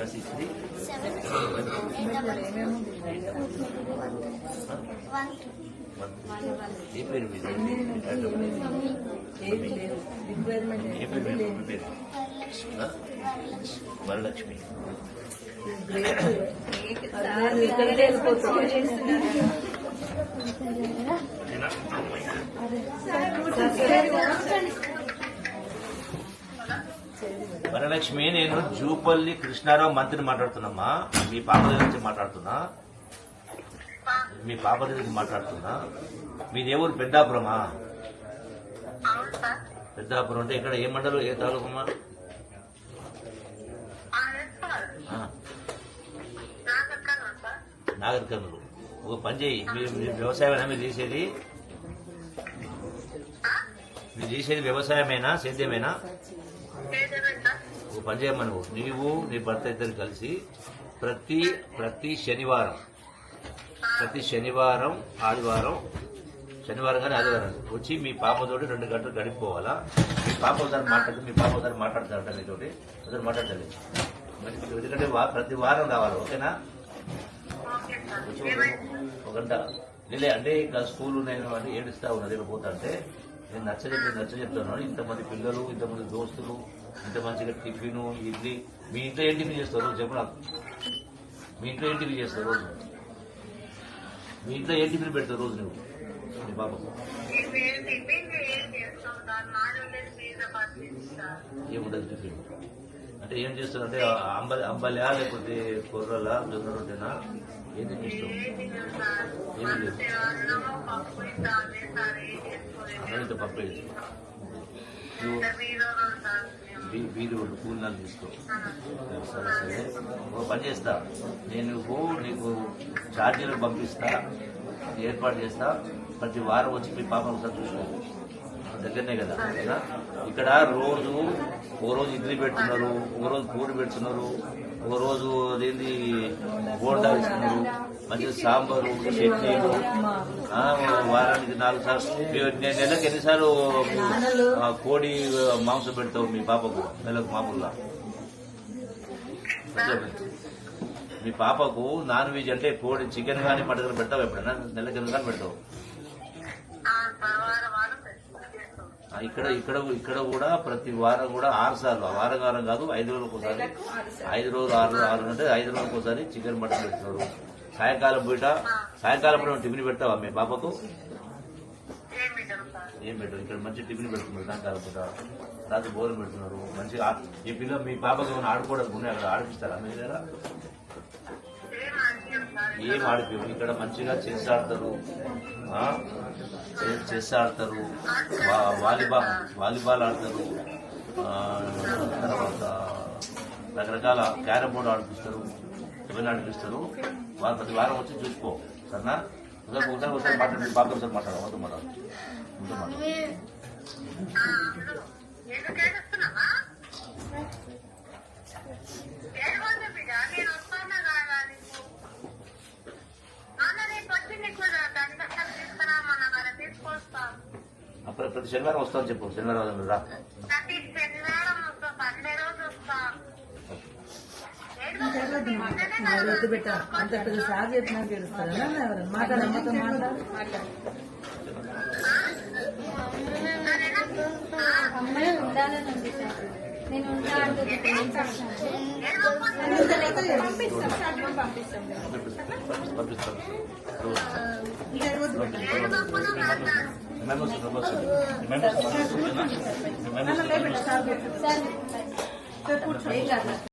Plus six three ఏ పేరు ఏ పేరు పేరు వరలక్ష్మి వరలక్ష్మి ఇక్కడికి నేనా? అమ్మయ్య. వరలక్ష్మి నేను జూపల్లి కృష్ణారావు మంత్రిని మాట్లాడుతున్నామ్మా. మీ పాప దగ్గర నుంచి మాట్లాడుతున్నా. మీ పాప దగ్గర నుంచి మాట్లాడుతున్నా. మీది ఊరు పెద్దాపురమా? పెద్దాపురం అంటే ఇక్కడ ఏ మండలం ఏ తాలూకమ్మా? నాగర్ కర్నూలు ఒక పని చేయి. మీరు మీరు వ్యవసాయమేనా మీరు చేసేది? మీరు చేసేది వ్యవసాయమేనా సేద్యమేనా? ఒక పని చేయమను నీవు నీ భర్త ఇద్దరు కలిసి ప్రతి ప్రతి శనివారం ప్రతి శనివారం ఆదివారం శనివారం కానీ ఆదివారం వచ్చి మీ పాపతోటి రెండు గంటలు గడిపోవాలా? మీ పాప ఒకసారి మాట్లాడుతూ మీ పాప ఒకసారి మాట్లాడతారంట నీతోటి. ఒకసారి మాట్లాడాలి మరి ఎందుకంటే ప్రతి వారం రావాలి ఓకేనా? ఒక- గంట. లేలే అంటే ఇంకా స్కూల్ నేను ఏడుస్తా ఉన్నది పోతా అంటే నేను నచ్చలేదు చెప్పి నచ్చ చెప్తాను ఇంతమంది పిల్లలు ఇంతమంది దోస్తులు ఇంత మంచిగా టిఫిన్ ఇడ్లీ మీ ఇంట్లో ఏం టిఫిన్ చేస్తారు రోజు చెప్పు నాకు. మీ ఇంట్లో ఏం టిఫిన్ చేస్తారు రోజు? మీ ఇంట్లో ఏం టిఫిన్ పెడతారు రోజు నువ్వు? మీ పాపకు? ఏముండదు టిఫిన్? అంటే ఏం చేస్తారు? అంటే అంబలి అంబలా లేకపోతే కొర్రలా జొన్న రొట్టెనా? ఏం తినిపిస్తావు ఏం తిన్నాం సార్ ఏం లేదు. పప్పు బీది వాళ్ళు కూలినాలు తీసుకో. సరే సరే. ఒక పని చేస్తా. నేను నీకు ఛార్జీలు పంపిస్తా. ఏర్పాటు చేస్తా. ప్రతి వారం వచ్చి మీ పాప ఒకసారి చూసుకో. దగ్గరనే కదా. ఇక్కడ రోజు ఓ రోజు ఇడ్లీ పెడుతున్నారు ఓ రోజు పూరి పెడుతున్నారు ఓ రోజు అదేంది బోర్డా ఇస్తున్నారు మంచిగా సాంబారు చట్నీలు వారానికి నాలుగు సార్లు. నేను నెలకు ఎన్నిసార్లు కోడి మాంసం పెడతావు మీ పాపకు నెలకు మామూలుగా? మీ పాపకు నాన్ వెజ్ అంటే కోడి చికెన్ కానీ మటన్ పెడతావు ఎప్పుడైనా? నెలకి ఎన్ని కానీ పెడతావు ఆ సార్ వారం వారం చేస్తాం ఆ, ఇక్కడ ఇక్కడ ఇక్కడ కూడా ప్రతి వారం కూడా ఆరు సార్లు వారం వారం కాదు ఐదు రోజులకు ఒకసారి. ఐదు రోజులు ఆరు ఆరు అంటే ఐదు రోజులకు ఒకసారి చికెన్ మటన్ పెడుతున్నారు. సాయంకాలం పూట సాయంకాలం పూట టిఫిన్ పెడతావా మీ పాపకు? ఏం పెట్టారు ఇక్కడ మంచి టిఫిన్ పెడుతున్నారు సాయంకాలం పూట. రాత్రి భోజనం పెడుతున్నారు. మంచిగా ఈ పిల్ల మీ పాపకు ఏమైనా ఆడుకోవడానికి ఉన్నాయి అక్కడ ఆడిపిస్తారా మీ దగ్గర? ఏం ఆడిపి ఇక్కడ మంచిగా చెస్ ఆడతారు. చెస్ ఆడతారు. వాలీబాల్ వాలీబాల్ ఆడతారు. తర్వాత రకరకాల క్యారమ్ బోర్డు ఆడిపిస్తారు. ఇవన్నీ ఆడిపిస్తారు. వారు ప్రతి వారం వచ్చి చూసుకో. సరేనా? ఒకసారి ఒకసారి ఒకసారి మాట్లాడండి బాగా ఒకసారి మాట్లాడు. వాళ్ళతో మాట్లాడు. మీతో మాట్లాడు ఆ, అప్పుడు ఎందుకు ఏడుస్తున్నావా ఏడవద్దు బిడ్డ నేను వస్తానా కాదా నీకు నాన్న రేపు వచ్చి నీకు దండకం తీసుకురామన్నా కదా తీసుకొస్తా అప్పుడు ప్రతి శనివారం వస్తామని చెప్పు. శనివారం రా. రోజు వద్దు అంత పెద్ద సార్ చెప్పినా గెలుస్తారా? ఎవరు? మాట్లాడు అమ్మతో మాట్లాడు. సరేనా? అమ్మాయి ఉండాలని ఉంది సార్ నేను అంటుంది మెంబర్స్ మెంబర్స్ మెంబర్స్ మెంబర్స్